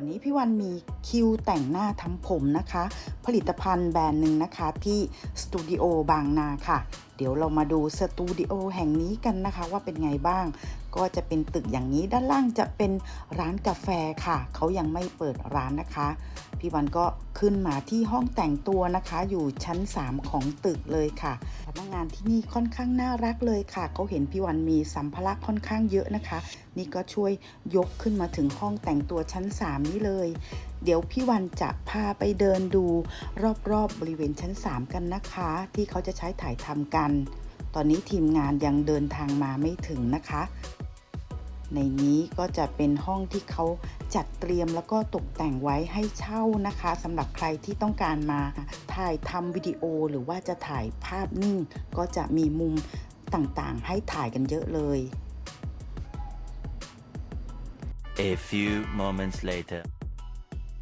วันนี้พี่วันมีคิวแต่งหน้าทำผมนะคะ ผลิตภัณฑ์แบรนด์หนึ่งนะคะที่สตูดิโอบางนาค่ะ เดี๋ยวเรามาดูสตูดิโอแห่งนี้กันนะคะ ว่าเป็นไงบ้าง ก็จะเป็นตึกอย่างนี้ด้านล่างจะเป็นร้านกาแฟค่ะ เขายังไม่เปิดร้านนะคะ พี่วันก็ขึ้นมาที่ห้องแต่งตัวนะคะ อยู่ชั้น 3 ของตึกเลยค่ะพนักงานที่นี่ค่อนข้างน่ารักเลยค่ะเขาเห็นพี่วันมีสัมภาระค่อนข้างเยอะนะคะ นี่ก็ช่วยยกขึ้นมาถึงห้องแต่งตัวชั้น 3 นี้เลย เดี๋ยวพี่วันจะพาไปเดินดูรอบๆบบริเวณชั้น 3 กันนะคะ ที่เขาจะใช้ถ่ายทำกัน ตอนนี้ทีมงานยังเดินทางมาไม่ถึงนะคะ ในนี้ก็จะเป็นห้องที่เขาจัดเตรียมแล้วก็ตกแต่งไว้ให้เช่านะคะสำหรับใครที่ต้องการมาถ่ายทำวิดีโอหรือว่าจะถ่ายภาพนิ่ง ก็จะมีมุมต่างๆ ให้ถ่ายกันเยอะเลย A few moments later.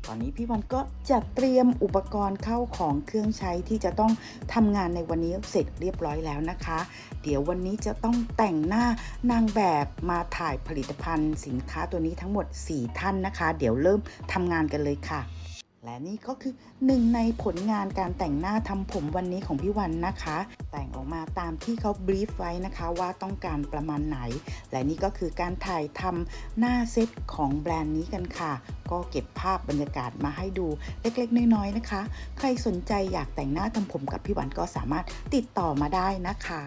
ตอนนี้พี่วันก็จัดเตรียมอุปกรณ์เข้าของเครื่องใช้ที่จะต้องทำงานในวันนี้เสร็จเรียบร้อยแล้วนะคะ เดี๋ยววันนี้จะต้องแต่งหน้านางแบบมาถ่ายผลิตภัณฑ์ สินค้าตัวนี้ทั้งหมด 4 ท่านนะคะ เดี๋ยวเริ่มทำงานกันเลยค่ะ และนี่ก็คือหนึ่งในผลงานการแต่งหน้าทำผมวันนี้ของพี่วันนะคะ แต่งออกมาตามที่เขาบรีฟไว้นะคะว่าต้องการประมาณไหน และนี่ก็คือการถ่ายทำหน้าเซตของแบรนด์นี้กันค่ะ ก็เก็บภาพบรรยากาศมาให้ดูเล็กๆ น้อยๆนะคะ ใครสนใจอยากแต่งหน้าทำผมกับพี่วันก็สามารถติดต่อมาได้นะคะ